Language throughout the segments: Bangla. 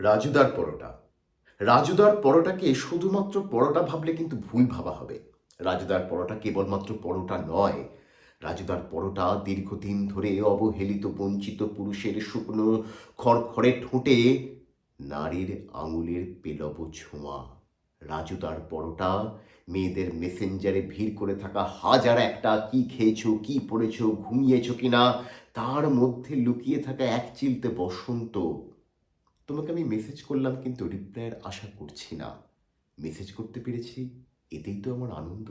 রাজুদার পরোটা। রাজুদার পরোটাকে শুধুমাত্র পরোটা ভাবলে কিন্তু ভুল ভাবা হবে। রাজুদার পরোটা কেবলমাত্র পরোটা নয়। রাজুদার পরোটা দীর্ঘদিন ধরে অবহেলিত, বঞ্চিত পুরুষের শুকনো, খড়খড়ে ঠোঁটে নারীর আঙুলের পেলব ছোঁয়া। রাজুদার পরোটা মেয়েদের মেসেঞ্জারে ভিড় করে থাকা হাজার একটা কি খেয়েছো, কি পড়েছো, ঘুমিয়েছো কিনা, তার মধ্যে লুকিয়ে থাকা এক চিলতে বসন্ত। তোমাকে আমি মেসেজ করলাম, কিন্তু রিপ্লাইয়ের আশা করছি না। মেসেজ করতে পেরেছি, এতেই তো আমার আনন্দ।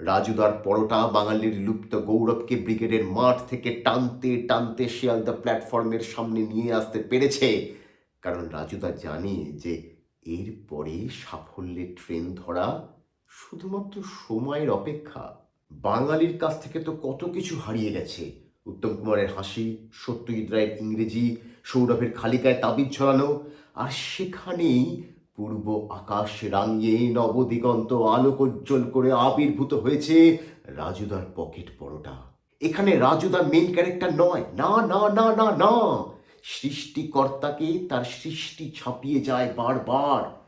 রাজুদার পরোটা বাঙালির লুপ্ত গৌরবকে ব্রিগেডের মাঠ থেকে টানতে টানতে শিয়ালদা প্ল্যাটফর্মের সামনে নিয়ে আসতে পেরেছে। কারণ রাজুদা জানে যে এরপরে সাফল্যের ট্রেন ধরা শুধুমাত্র সময়ের অপেক্ষা। বাঙালির কাছ থেকে তো কত কিছু হারিয়ে গেছে। উত্তম কুমারের হাসি, সত্যজিৎ রায়ের ইংরেজি, সৌরভের খালিকায় তাবিজ ছড়ানো, আর সেখানেই পূর্ব আকাশ রাঙিয়ে নবদিগন্ত আলোকোজ্জ্বল করে আবির্ভূত হয়েছে রাজুদার পকেট পরোটা। এখানে রাজুদা মেন ক্যারেক্টার নয়। না না না না না। সৃষ্টিকর্তাকে তার সৃষ্টি ছাপিয়ে যায় বারবার।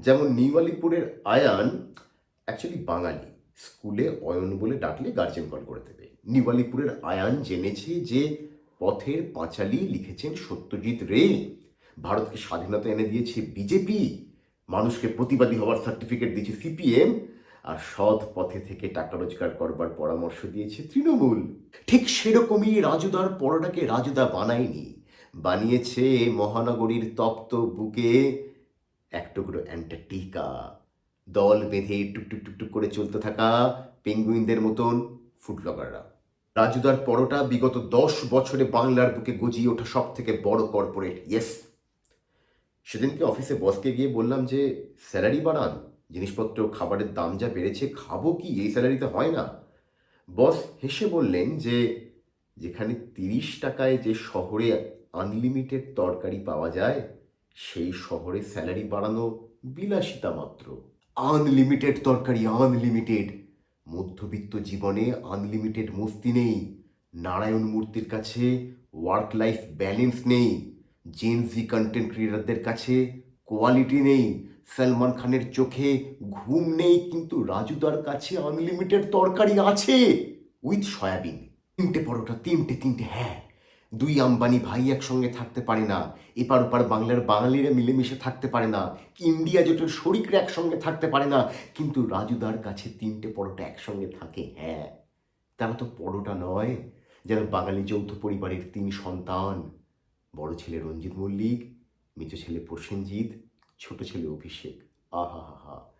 যেমন নিউ আলিপুরের আয়ান অ্যাকচুয়ালি বাঙালি। স্কুলে অয়ন বলে ডাকলে গার্জেন কল করে দেবে। নিউ আলিপুরের আয়ান জেনেছে যে পথের পাঁচালি লিখেছেন সত্যজিৎ রে। ভারতকে স্বাধীনতা এনে দিয়েছে বিজেপি। মানুষকে প্রতিবাদী হওয়ার সার্টিফিকেট দিয়েছে সিপিএম। আর সৎ পথে থেকে টাকা রোজগার করবার পরামর্শ দিয়েছে তৃণমূল। ঠিক সেরকমই রাজুদার পরোটাকে রাজুদা বানায়নি। বানিয়েছে মহানগরীর তপ্ত বুকে এক টুকরো অ্যান্টার্কটিকা। দল বেঁধে টুকটুক টুকটুক করে চলতে থাকা পেঙ্গুইনদের মতন ফুটলগাররা রাজুদার পরোটা বিগত দশ বছরে বাংলার বুকে গজিয়ে ওঠা সব থেকে বড় কর্পোরেট ইয়েস সেদিনকে অফিসে বসকে গিয়ে বললাম যে স্যালারি বাড়ান, জিনিসপত্র, খাবারের দাম যা বেড়েছে, খাব কি? এই স্যালারিতে হয় না? বস হেসে বললেন যে, যেখানে তিরিশ টাকায় যে শহরে আনলিমিটেড তরকারি পাওয়া যায়, সেই শহরে স্যালারি বাড়ানো বিলাসিতা মাত্র। আনলিমিটেড তরকারি আনলিমিটেড মধ্যবিত্ত জীবনে আনলিমিটেড মস্তি নেই। নারায়ণ মূর্তির কাছে ওয়ার্ক লাইফ ব্যালেন্স নেই। জেনজি কন্টেন্ট ক্রিয়েটারদের কাছে কোয়ালিটি নেই। সলমান খানের চোখে ঘুম নেই, কিন্তু রাজুদার কাছে আনলিমিটেড তরকারি আছে। With soybean. তিনটে পরোটা, তিনটে তিনটে হ্যাঁ। দুই আম্বানি ভাই একসঙ্গে থাকতে পারে না। এপার ওপার বাংলার বাঙালিরা মিলেমিশে থাকতে পারে না। ইন্ডিয়া জোটের শরিকরা একসঙ্গে থাকতে পারে না। কিন্তু রাজুদার কাছে তিনটে পরোটা একসঙ্গে থাকে হ্যাঁ। তারা তো পরোটা নয়। যেন বাঙালি যৌথ পরিবারের তিন সন্তান। বড় ছেলে রঞ্জিত মল্লিক, মেজো ছেলে প্রসেনজিৎ, ছোট ছেলে অভিষেক। আহা হা হা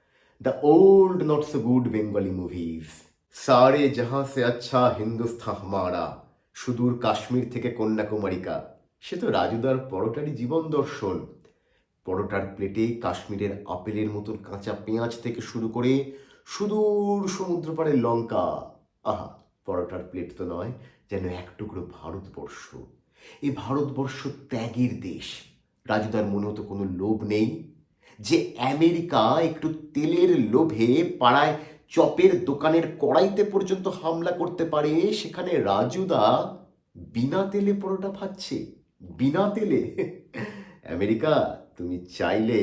the old not so good Bengali movies. সারে জাহাঁ সে আচ্ছা হিন্দুস্তান হামারা। সুদূর কাশ্মীর থেকে কন্যাকুমারিকা। সে তো রাজুদার পরোটারই জীবন দর্শন। পরোটার প্লেটে কাশ্মীরের আপেলের মতন কাঁচা পেঁয়াজ থেকে শুরু করে সুদূর সমুদ্র পাড়ে লঙ্কা। আহা, পরোটার প্লেট তো নয়, যেন এক টুকরো ভারতবর্ষ। এই ভারতবর্ষ ত্যাগের দেশ। রাজুদার মনেও তো কোনো লোভ নেই। যে আমেরিকা একটু তেলের লোভে পাড়ায় চপের দোকানের কড়াইতে পর্যন্ত হামলা করতে পারে, সেখানে রাজুদা বিনা তেলে পরোটা ভাজছে। বিনা তেলে? আমেরিকা, তুমি চাইলে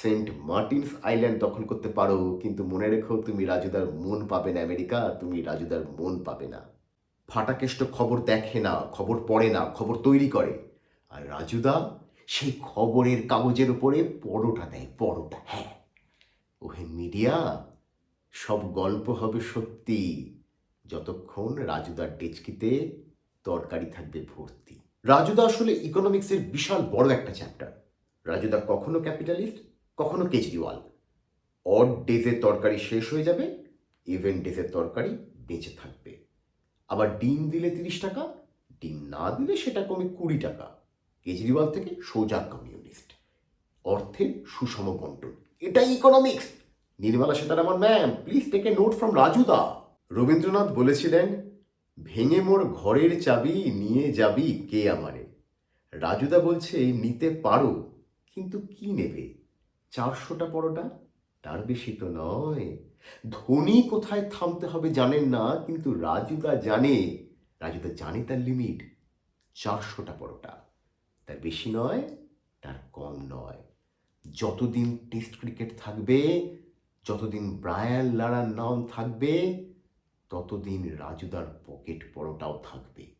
সেন্ট মার্টিনস আইল্যান্ড দখল করতে পারো, কিন্তু মনে রেখো তুমি রাজুদার মন পাবে না, আমেরিকা, তুমি রাজুদার মন পাবে না। ফাটাকেষ্ট খবর দেখে না, খবর পড়ে না, খবর তৈরি করে। আর রাজুদা সেই খবরের কাগজের উপরে পরোটা দেয়, পরোটা হ্যাঁ। ওহে মিডিয়া সব গল্প হবে সত্যি। যতক্ষণ রাজুদার ডেচকিতে তরকারি থাকবে ভর্তি। রাজুদা আসলে ইকোনমিক্সের বিশাল বড় একটা চ্যাপ্টার রাজুদা কখনো ক্যাপিটালিস্ট কখনো কেজরিওয়াল। অড ডেজের তরকারি শেষ হয়ে যাবে ইভেন ডেজের তরকারি বেঁচে থাকবে। আবার ডিম দিলে তিরিশ টাকা, ডিম না দিলে সেটা কমে কুড়ি টাকা। কেজরিওয়াল থেকে সোজা কমিউনিস্ট অর্থের সুষম বন্টন। এটাই economics Nirmala Sitharaman, ma'am please take a note from রাজুদা Rabindranath বলেছিলেন, ভেঙে মোর ঘরের চাবি নিয়ে যাবি কে আমারে? রাজুদা বলছে, নিতে পারো, কিন্তু কি নেবে? চারশোটা পরোটা? তার বেশি তো নয়। ধনী কোথায় থামতে হবে জানেন না, কিন্তু রাজুদা জানে রাজুদা জানে তার লিমিট চারশোটা পরোটা। তার বেশি নয়, তার কম নয়। যতদিন টেস্ট ক্রিকেট থাকবে যতদিন ব্রায়ান লারার নাম থাকবে ততদিন রাজুদার পকেট পরোটাও থাকবে।